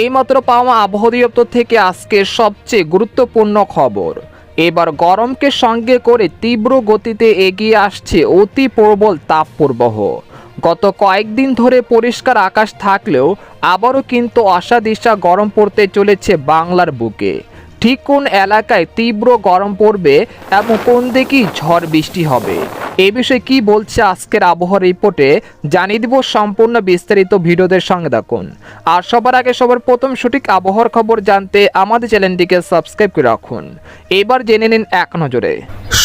এইমাত্র পাওয়া আবহাওয়া দপ্তর থেকে আজকে সবচেয়ে গুরুত্বপূর্ণ খবর। এবার গরমকে সঙ্গে করে তীব্র গতিতে এগিয়ে আসছে অতি প্রবল তাপপ্রবাহ। গত কয়েকদিন ধরে পরিষ্কার আকাশ থাকলেও আবারও কিন্তু অসাদিশা গরম পড়তে চলেছে বাংলার বুকে। ঠিক কোন এলাকায় তীব্র গরম পড়বে এবং কোন দিকেই ঝড় বৃষ্টি হবে? এ বিষয়ে কি বলছে আজকের আবহাওয়া রিপোর্টে, জানিয়ে দিব সম্পূর্ণ বিস্তারিত ভিডিওদের সঙ্গে দেখুন আর সবার আগে সবার প্রথম সঠিক আবহাওয়ার খবর জানতে আমাদের চ্যানেলটিকে সাবস্ক্রাইব করে রাখুন। এবার জেনে নিন এক নজরে।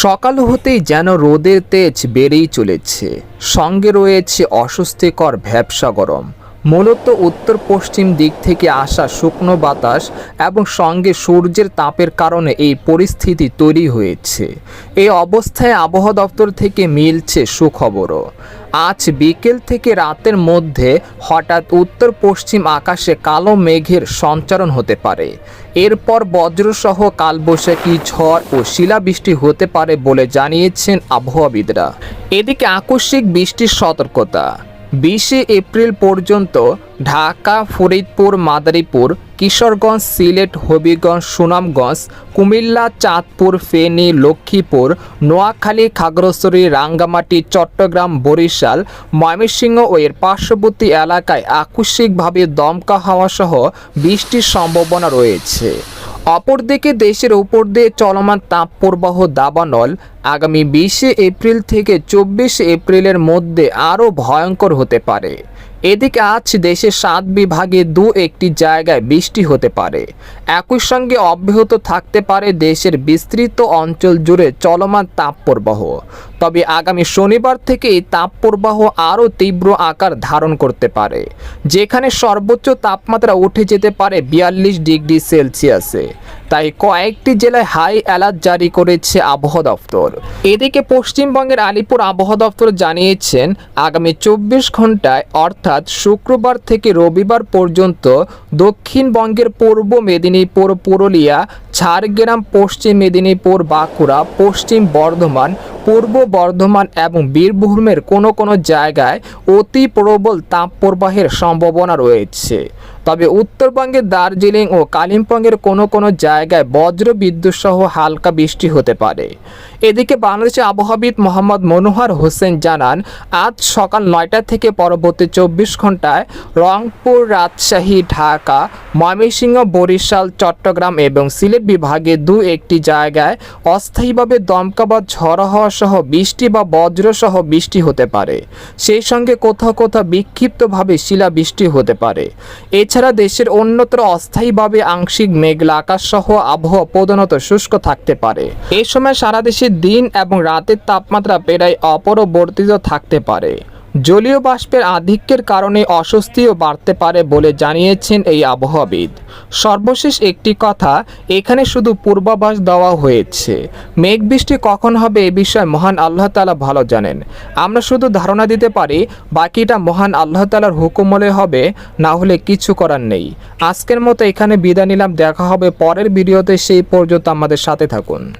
সকাল হতেই যেন রোদের তেজ বেড়েই চলেছে। সঙ্গে রয়েছে অস্বস্তিকর ভ্যাবসা গরম। মূলত উত্তর পশ্চিম দিক থেকে আসা শুকনো বাতাস এবং সঙ্গে সূর্যের তাপের কারণে এই পরিস্থিতি তৈরি হয়েছে। এই অবস্থায় আবহাওয়া দপ্তর থেকে মিলছে সুখবরও। আজ বিকেল থেকে রাতের মধ্যে হঠাৎ উত্তর পশ্চিম আকাশে কালো মেঘের সঞ্চারণ হতে পারে। এরপর বজ্রসহ কালবৈশাখী ঝড় ও শিলাবৃষ্টি হতে পারে বলে জানিয়েছেন আবহাওয়াবিদরা। এদিকে আকস্মিক বৃষ্টির সতর্কতা। বিশে এপ্রিল পর্যন্ত ঢাকা, ফরিদপুর, মাদারীপুর, কিশোরগঞ্জ, সিলেট, হবিগঞ্জ, সুনামগঞ্জ, কুমিল্লা, চাঁদপুর, ফেনী, লক্ষ্মীপুর, নোয়াখালী, খাগড়াছড়ি, রাঙ্গামাটি, চট্টগ্রাম, বরিশাল, ময়মনসিংহ ও এর পার্শ্ববর্তী এলাকায় আকস্মিকভাবে দমকা হাওয়া সহ বৃষ্টির সম্ভাবনা রয়েছে। অপরদিকে দেশের উপর দিয়ে চলমান তাপপ্রবাহ দাবানল আগামী বিশে এপ্রিল থেকে চব্বিশে এপ্রিলের মধ্যে আরও ভয়ঙ্কর হতে পারে। এদিকে আজ দেশের সাত বিভাগে দু একটি জায়গায় বৃষ্টি হতে পারে। একই সঙ্গে অব্যাহত থাকতে পারে দেশের বিস্তৃত অঞ্চল জুড়ে চলমান তাপপ্রবাহ। তবে আগামী শনিবার থেকে এই তাপপ্রবাহ আরও তীব্র আকার ধারণ করতে পারে, যেখানে সর্বোচ্চ তাপমাত্রা উঠে যেতে পারে বিয়াল্লিশ ডিগ্রি সেলসিয়াসে। তাই কয়েকটি জেলায় হাই অ্যালার্ট জারি করেছে আবহাওয়া দপ্তর। এদিকে পশ্চিমবঙ্গের আলিপুর আবহাওয়া দপ্তর জানিয়েছেন, আগামী চব্বিশ ঘন্টায় অর্থাৎ শুক্রবার থেকে রবিবার পর্যন্ত দক্ষিণবঙ্গের পূর্ব মেদিনীপুর, পুরুলিয়া, ঝাড়গ্রাম, পশ্চিম মেদিনীপুর, বাঁকুড়া, পশ্চিম বর্ধমান, পূর্ব বর্ধমান এবং বীরভূমের কোনো কোনো জায়গায় অতি প্রবল তাপপ্রবাহের সম্ভাবনা রয়েছে। তবে উত্তরবঙ্গের দার্জিলিং ও কালিম্পংয়ের কোনো কোনো জায়গায় বজ্র বিদ্যুৎ সহ হালকা বৃষ্টি হতে পারে। এদিকে বাংলাদেশের আবহাওয়াবিদ মোহাম্মদ মনোহর হোসেন জানান, আজ সকাল নয়টা থেকে পরবর্তী চব্বিশ ঘন্টায় রংপুর, রাজশাহী, ঢাকা, ময়মনসিংহ, বরিশাল, চট্টগ্রাম এবং সিলেট বিভাগে দু একটি জায়গায় অস্থায়ীভাবে দমকা বা ঝড় হওয়া সহ বৃষ্টি বা বজ্র সহ বৃষ্টি হতে পারে। সেই সঙ্গে কোথাও কোথাও বিক্ষিপ্তভাবে শিলাবৃষ্টি হতে পারে। এছাড়া দেশের অন্যত্র অস্থায়ীভাবে আংশিক মেঘলা আকাশ সহ আবহাওয়া প্রধানত শুষ্ক থাকতে পারে। এ সময় সারা দেশে দিন এবং রাতের তাপমাত্রা প্রায় অপরবর্তিত থাকতে পারে। জলীয় বাষ্পের আধিক্যের কারণে অস্বস্তিও বাড়তে পারে বলে জানিয়েছেন এই আবহাওয়াবিদ। সর্বশেষ একটি কথা, এখানে শুধু পূর্বাভাস দেওয়া হয়েছে। মেঘ বৃষ্টি কখন হবে এ বিষয়ে মহান আল্লাহ তালা ভালো জানেন। আমরা শুধু ধারণা দিতে পারি, বাকিটা মহান আল্লাহ তালার হুকুমলে হবে, না হলে কিছু করার নেই। আজকের মতো এখানে বিদায় নিলাম, দেখা হবে পরের ভিডিওতে, সেই পর্যন্ত আমাদের সাথে থাকুন।